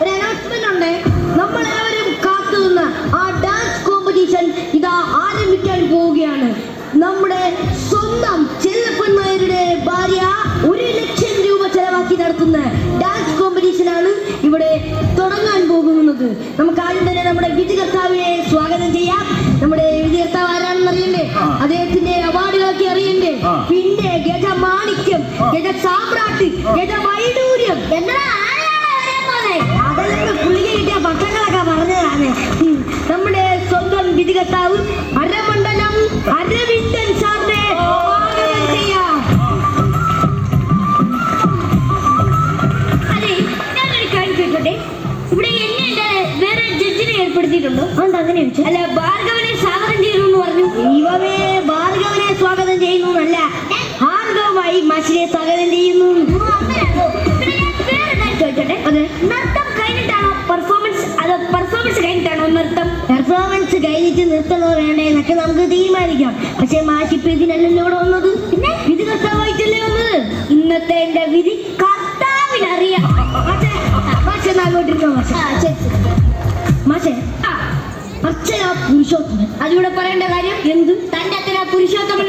ഒരു അനൗൺസ്മെന്റ് ഉണ്ട്. നമ്മളെല്ലാവരും കാത്തുനിന്ന ആ ഡാൻസ് കോമ്പറ്റീഷൻ ഇതാ ആരംഭിക്കാൻ പോവുകയാണ്. നമ്മുടെ സ്വന്തം ചെല്ലപ്പന്മാരുടെ ഭാര്യ ഒരു ലക്ഷം രൂപ ചെലവാക്കി നടത്തുന്ന ഡാൻസ് കോമ്പറ്റീഷൻ ആണ് ഇവിടെ തുടങ്ങാൻ പോകുന്നത്. നമുക്ക് ആദ്യം തന്നെ നമ്മുടെ വിധികർത്താവിനെ സ്വാഗതം ചെയ്യാം. നമ്മുടെ വിധികർത്താവ് ആരാണെന്ന് അറിയണ്ടേ. അദ്ദേഹത്തിന്റെ അവാർഡുകളൊക്കെ അറിയണ്ടേ? പിന്നെ ഗജ മാണിക്യം ഗജ സാമ്രാട്ട് ഗജ എന്താ അതെല്ലാം പുള്ളിക്ക് കിട്ടിയ പട്ടങ്ങളൊക്കെ പറഞ്ഞതാണ്. നമ്മുടെ സ്വന്തം വിധികർത്താവ് അരമണ്ഡലം അരവിന്ദൻ സാറിനെ ചെയ്യാം. ഏർപ്പെടുത്തിയിട്ടുണ്ടോ? എന്താ അങ്ങനെ? അല്ല ഭാർഗവനെ സ്വാഗതം ചെയ്തു എന്ന് പറഞ്ഞു. ദൈവമേ ഭാർഗവനെ സ്വാഗതം ചെയ്യുന്നു എന്നല്ല ഭാർഗവമായി മഷിനെ സ്വാഗതം ചെയ്യുന്നു. അങ്ങനെയാണോ? പെർഫോമൻസ് കഴിഞ്ഞിട്ടാണോ നൃത്തം? പെർഫോമൻസ് കഴിഞ്ഞിട്ട് നിർത്തണോ വേണ്ടേ എന്നൊക്കെ നമുക്ക് തീരുമാനിക്കാം. പക്ഷെ മാഷിപ്പ് ഇതിനല്ലല്ലോ ഇവിടെ വന്നത്. പിന്നെ? വിധി കർത്താവായിട്ടല്ലേ വന്നത്? ഇന്നത്തെ എന്റെ വിധി കർത്താവിനറിയാം. മാഷേ, മാഷേ അങ്ങോട്ടിരുന്നോ മാഷേ. ആ, അർച്ചന പുരുഷോത്തമൻ. അതിവിടെ പറയേണ്ട കാര്യം? എന്ത്? തന്റെ അച്ഛനാ പുരുഷോത്തമൻ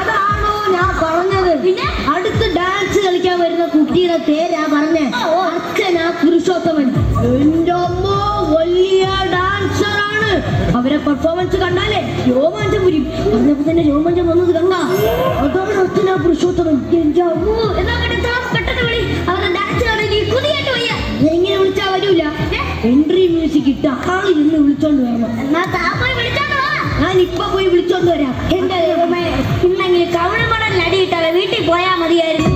അതാണോ ഞാൻ പറഞ്ഞത്? പിന്നെ? അടുത്ത് ഡാൻസ് കളിക്കാൻ വരുന്ന കുട്ടിയുടെ പേരാ പറഞ്ഞേ. പുരുഷോത്തമൻ. എന്റെ അമ്മ വലിയ ഡാൻസർ ആണ്. അവരെ പെർഫോമൻസ് കണ്ടാലേ രോമാഞ്ചം പുരി പറഞ്ഞപ്പോ തന്നെ രോമാഞ്ചം വന്നത് കണ്ട. അതാണ് അർച്ചന പുരുഷോത്തമൻ. എന്റെ അമ്മ എങ്ങനെ വിളിച്ചാ വരൂല? എൻട്രി മ്യൂസിക് ഇട്ട ആളിരുന്ന് വിളിച്ചോണ്ട് വരണം. ഞാൻ ഇപ്പൊ പോയി വിളിച്ചോണ്ട് വരാം. എന്റെ ദൈവമേ ഇന്നെങ്കിലും കവണമടൽ അടിയിട്ടാതെ വീട്ടിൽ പോയാ മതിയായിരുന്നു.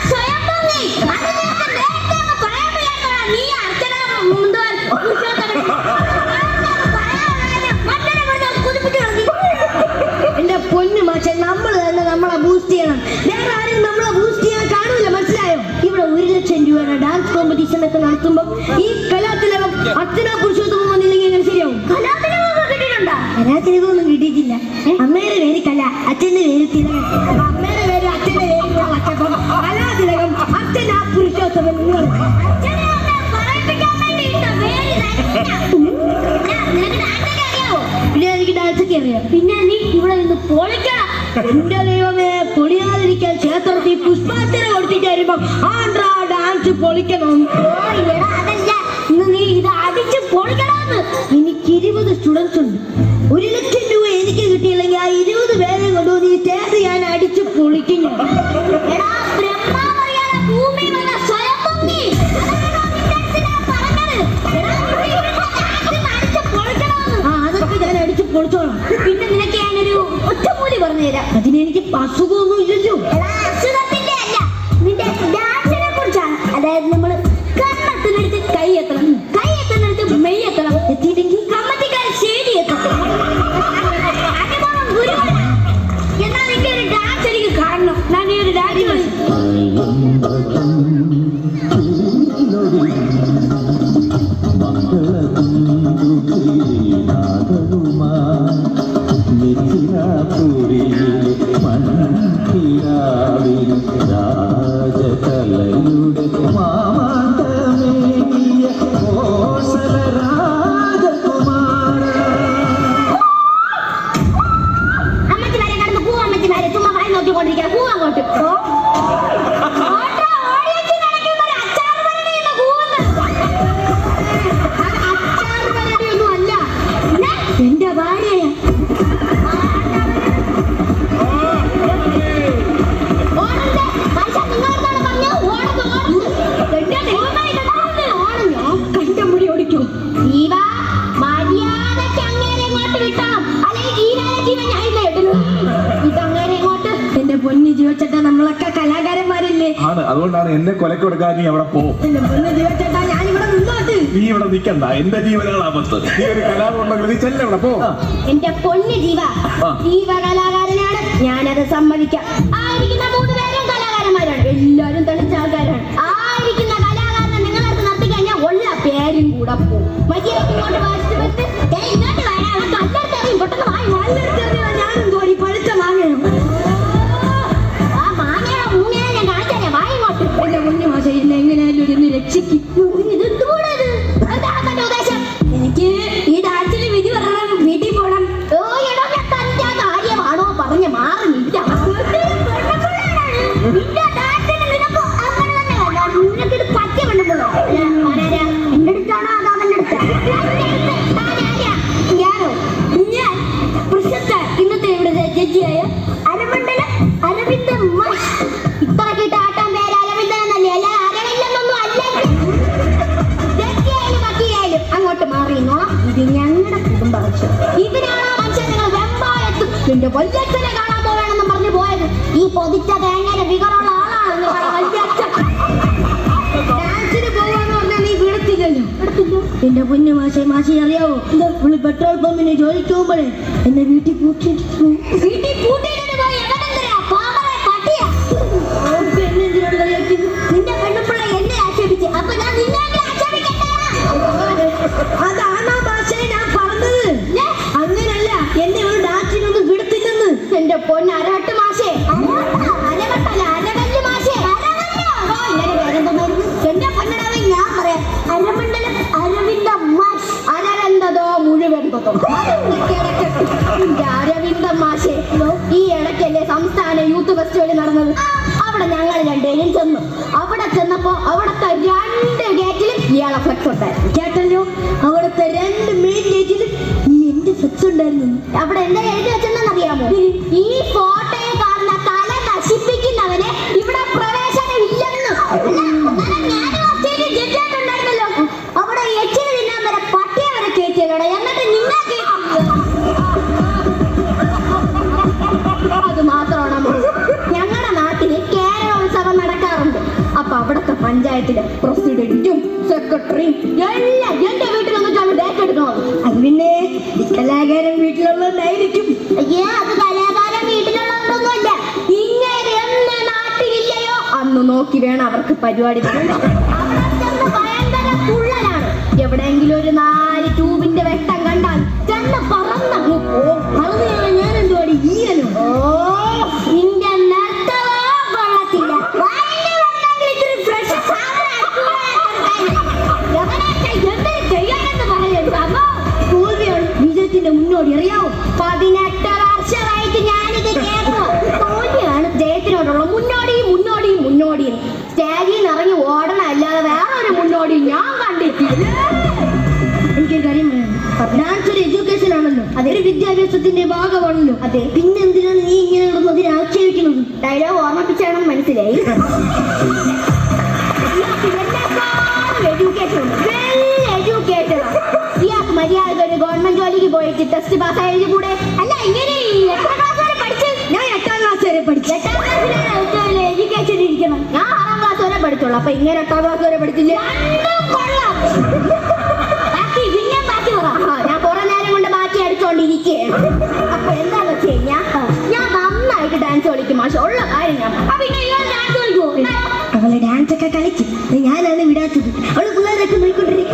അച്ഛന്റെ പേര് തിലകൻ അമ്മയുടെ പേര് അച്ഛന്റെ പേര് പുരുഷോത്തമൻ എന്ന് പറഞ്ഞു. അച്ഛനെ ഒന്ന് പറയിപ്പിക്കാൻ വേണ്ടി ഇട്ട പേര് തന്നെയാ. ഞാൻ- നിനക്ക് dance ഒക്കെ അറിയാവോ? പിന്നെ എനിക്ക് ഡാൻസ് ഒക്കെ അറിയാം പിന്നെ നീ ഇവിടെ നിന്ന് പൊളിക്കണം എന്റെ ദൈവമേ പൊളിയാതിരിക്കാൻ ക്ഷേത്രത്തിൽ പുഷ്പാർച്ചന കൊടുത്തിട്ട് വരുമ്പോ ആണ്ട്രാ ഡാൻസ് പൊളിക്കണം. ഇന്ന് നീ ഇത് അടിച്ച് പൊളിക്കണമെന്ന് എനിക്ക് ഇരുപത് സ്റ്റുഡൻസ് ഉണ്ട് Masum olmayacağım. Evet. ആണ് അതുകൊണ്ടാണ് എന്നെ കൊലക്ക് കൊടുക്കാൻ നീ അവിടെ പോ. നീ ഇവിടെ നിൽക്കണ്ട. എന്റെ ജീവനാണ് ആപത്ത് നീ ഒരു കലാപമുണ്ടെങ്കിൽ നീ ചെല്ലവിടെ പോ. എന്റെ പൊന്നു ജീവ. ജീവ കലാകാരനാണ് ഞാനത് സമ്മതിക്കാം. ആയിരിക്കുന്ന എങ്ങനെയായാലും ഒരു കുടുംബ ആവശ്യം ഇതിനാണോ മനുഷ്യൻ നിങ്ങൾ വെമ്പായത്തും എന്റെ വല്യച്ഛനെ കാണാൻ പോവേണമെന്ന് പറഞ്ഞു പോയത്. ഈ പൊതിച്ച തേങ്ങയുടെ വികറുള്ള ആളാണ് നിങ്ങളുടെ വല്യച്ഛൻ ഡാൻസിന് പോവാന്ന് പറഞ്ഞാ നീ വിടത്തില്ലല്ലോ എന്റെ പൊന്നു മാഷെ മാഷി അറിയാവോ? പുള്ളി പെട്രോൾ പമ്പിന് ജോലിക്ക് പോകുമ്പോഴേ എന്നെ വീട്ടിൽ പൂട്ടി. വീട്ടിൽ പൂട്ടിയിട്ടിട്ട് ഫ്ലെക്സ് ഉണ്ടായിരുന്നു കേട്ടല്ലോ? അവിടുത്തെ രണ്ട് മെയിൻ ഈ എന്റെ ഫ്ലെക്സ് ഉണ്ടായിരുന്നു. അവിടെ എന്താ എഴുതി വെച്ചെന്ന് അറിയാമോ ഈ ഫോട്ടോയെ കാണുന്ന കല നശിപ്പിക്കുന്നവന് ഇവിടെ പ്രവേശനം ഇല്ലെന്ന്. അല്ല, എന്നാലും ഞാനും അവിടെ എച്ചിന് തിന്നാൻ വരെ പട്ടിയെ വരെ കയറ്റിയല്ലോടെ. എന്നിട്ട് നിന്നെ അത് മാത്രമാണ് ഞങ്ങളുടെ നാട്ടിൽ കേരളോത്സവം നടക്കാറുണ്ട്. അപ്പൊ അവിടുത്തെ പഞ്ചായത്തിലെ സെക്രട്ടറിയും എല്ലാം എന്റെ വീട്ടിൽ വന്നിട്ടാണ് ഡേറ്റ് എടുക്കുന്നത് അത് പിന്നെ ഈ കലാകാരൻ വീട്ടിലുള്ളതായിരിക്കും അയ്യേ അത് കലാകാരൻ വീട്ടിലുള്ളതൊന്നുമല്ല ഇങ്ങനെ എന്ന് നാട്ടിലില്ലയോ? അന്ന് നോക്കി വേണം അവർക്ക് പരിപാടി ഭയങ്കര തുള്ളലാണ് എവിടെയെങ്കിലും ഒരു നാല് ഡാൻസ് ഒരു എഡ്യൂക്കേഷൻ ആണല്ലോ. അതൊരു വിദ്യാഭ്യാസത്തിന്റെ ഭാഗമാണല്ലോ. അതെ. പിന്നെ എന്തിനാണ് നീ ഇങ്ങനെ അതിനെ ആക്ഷേപിക്കുന്നത്? ഡയലോഗ് ഓർമ്മിപ്പിച്ചാണെന്ന് മനസ്സിലായി. ഇയാൾക്ക് മര്യാദ ഒരു ഗവൺമെന്റ് ജോലിക്ക് പോയിട്ട് ടെസ്റ്റ് പാസ് കൂടെ അല്ല ഇങ്ങനെ എത്ര ക്ലാസ് വരെ പഠിച്ചു. ഞാൻ എട്ടാം ക്ലാസ് വരെ പഠിച്ചു. എട്ടാം ക്ലാസ്സിലാണ് എഡ്യൂക്കേഷൻ ഇരിക്കണം ഞാൻ ആറാം ക്ലാസ് വരെ പഠിച്ചുള്ളൂ അപ്പൊ ഇങ്ങനെ എട്ടാം ക്ലാസ് വരെ പഠിച്ചില്ല? കൊള്ളാം. ഞാനാണ് വിടാത്തത്. അവൾ പിള്ളേരൊക്കെ നോയിക്കൊണ്ടിരിക്കും